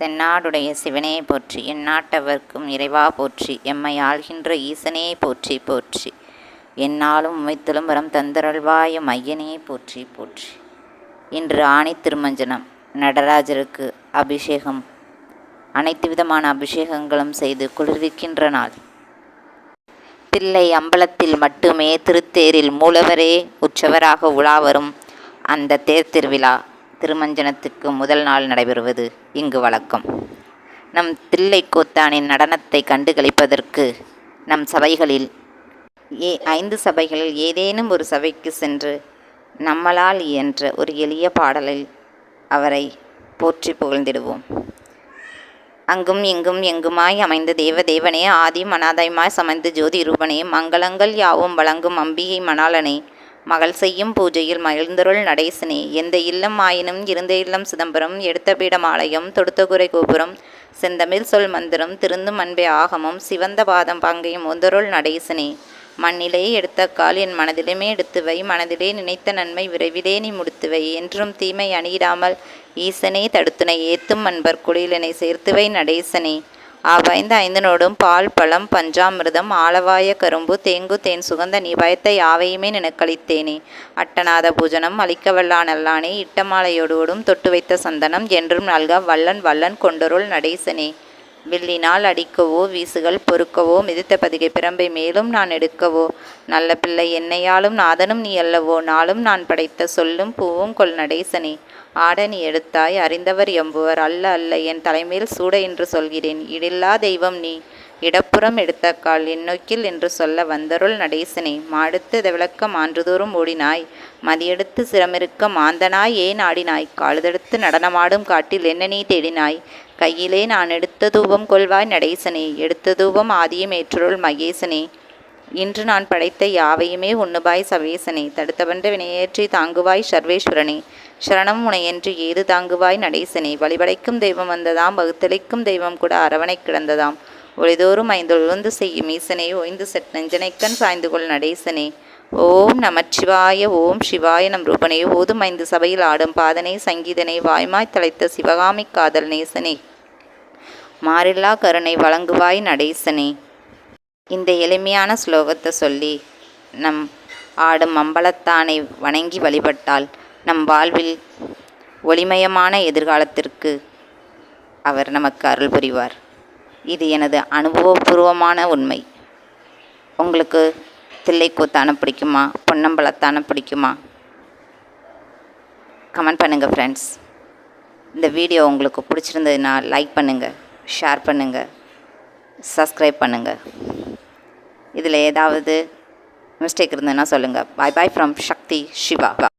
தென்னாடுடைய சிவனே போற்றி எந்நாட்டவர்க்கும் இறைவா போற்றி எம்மை ஆள்கின்ற ஈசனே போற்றி போற்றி. என்னாலும் உமைத்தலும் வரம் தந்தரல்வாயும் ஐயனே போற்றி போற்றி. இன்று ஆணி திருமஞ்சனம் நடராஜருக்கு அபிஷேகம். அனைத்து விதமான அபிஷேகங்களும் செய்து குளிர்விக்கின்ற நாள். தில்லை அம்பலத்தில் மட்டுமே திருத்தேரில் மூலவரே உற்சவராக உலா வரும் அந்த தேர் திருவிழா. திருமஞ்சனத்துக்கு முதல் நாள் நடைபெறுவது இங்கு வழக்கம். நம் தில்லை கூத்தானின் நடனத்தை கண்டு கழிப்பதற்கு நம் சபைகளில் ஏ ஐந்து சபைகளில் ஏதேனும் ஒரு சபைக்கு சென்று நம்மளால் இயன்ற ஒரு எளிய பாடலில் அவரை போற்றி புகழ்ந்திடுவோம். அங்கும் இங்கும் எங்குமாய் அமைந்த தேவ தேவனே ஆதி மனாதயமாய் சமைந்த ஜோதி ரூபனே மங்களங்கள் யாவும் வழங்கும் அம்பிகை மணாளனே மகள் செய்யும் பூஜையில் மகிழ்ந்தருள் நடேசனே எந்த இல்லம் ஆயினும் இருந்த இல்லம் சிதம்பரம் எடுத்த பீடமாலயம் தொடுத்த குறை கோபுரம் செந்தமிழ் சொல் மந்திரம் திருந்தும் அன்பே ஆகமும் சிவந்த பாதம் பங்கையும் ஒந்தருள் நடேசனே. மண்ணிலே எடுத்த கால் என் மனதிலுமே எடுத்துவை மனதிலே நினைத்த நன்மை விரைவிலே நீ முடித்துவை. என்றும் தீமை அணியிடாமல் ஈசனே தடுத்துனை ஏத்தும் அன்பர் குளியலனை சேர்த்துவை நடேசனே. ஆவாய்ந்த ஐந்தனோடும் பால் பழம் பஞ்சாமிர்தம் ஆளவாய கரும்பு தேங்கு தேன் சுகந்த நீ பயத்த யாவையுமே நினக்களித்தேனே. அட்டநாத பூஜனம் அளிக்கவல்லானல்லானே வல்லான் இட்டமாலையோடோடும் தொட்டு வைத்த சந்தனம் என்றும் நல்க வல்லன் வல்லன் கொண்டருள் நடேசனே. வில்லினால் அடிக்கவோ வீசுகள் பொறுக்கவோ மிதித்த பதிகை பிரம்பை மேலும் நான் எடுக்கவோ நல்ல பிள்ளை என்னையாலும் நாதனும் நீ அல்லவோ நாளும் நான் படைத்த சொல்லும் பூவும் கொள் நடேசனே. ஆட நீ எடுத்தாய் அறிந்தவர் எம்புவர் அல்ல அல்ல என் தலைமையில் சூட என்று சொல்கிறேன். இடில்லா தெய்வம் நீ. இடப்புறம் எடுத்த கால் என்னொக்கில் என்று சொல்ல வந்தருள் நடேசனே மாடுத்து விளக்க மான்றுதோறும் ஓடினாய். மதியெடுத்து சிரமிருக்க மாந்தனாய் ஏன் ஆடினாய்? காலுதெடுத்து நடனமாடும் காட்டில் என்ன நீ தேடினாய்? கையிலே நான் எடுத்த தூபம் கொள்வாய் நடேசனே எடுத்த தூபம் ஆதியும் ஏற்றுருள் மகேசனே. இன்று நான் படைத்த யாவையுமே உண்ணுபாய் சவேசனே தடுத்தவன்ற வினையேற்றி தாங்குவாய் சர்வேஸ்வரனே. சரணம் உனையென்று ஏது தாங்குவாய் நடேசனே? வழிபடைக்கும் தெய்வம் வந்ததாம் வகுத்தளிக்கும் தெய்வம் கூட அரவணை கிடந்ததாம். ஒளிதோறும் ஐந்தொழுந்து செய்யும் ஈசனை ஓய்ந்து செட் நெஞ்சனைக்கண் சாய்ந்து கொள் நடேசனே. ஓம் நமச்சிவாய ஓம் சிவாய நம் ரூபனே ஓதும் ஐந்து சபையில் ஆடும் பாதனை சங்கீதனை வாய்மாய் தலைத்த சிவகாமி காதல் நேசனே. மாறில்லா கருணை வழங்குவாய் நடேசனே. இந்த எளிமையான ஸ்லோகத்தை சொல்லி நம் ஆடும் அம்பலத்தானை வணங்கி வழிபட்டால் நம் வாழ்வில் ஒளிமயமான எதிர்காலத்திற்கு அவர் நமக்கு அருள் புரிவார். இது எனது அனுபவபூர்வமான உண்மை. உங்களுக்கு தில்லைக்கூத்தான பிடிக்குமா? பொன்னம்பலத்தான பிடிக்குமா? கமெண்ட் பண்ணுங்கள் ஃப்ரெண்ட்ஸ் இந்த வீடியோ உங்களுக்கு பிடிச்சிருந்ததுன்னா லைக் பண்ணுங்கள் ஷேர் பண்ணுங்கள் சப்ஸ்கிரைப் பண்ணுங்கள் இதில் ஏதாவது மிஸ்டேக் இருந்ததுன்னா சொல்லுங்கள் பாய் பாய் ஃப்ரம் சக்தி சிவா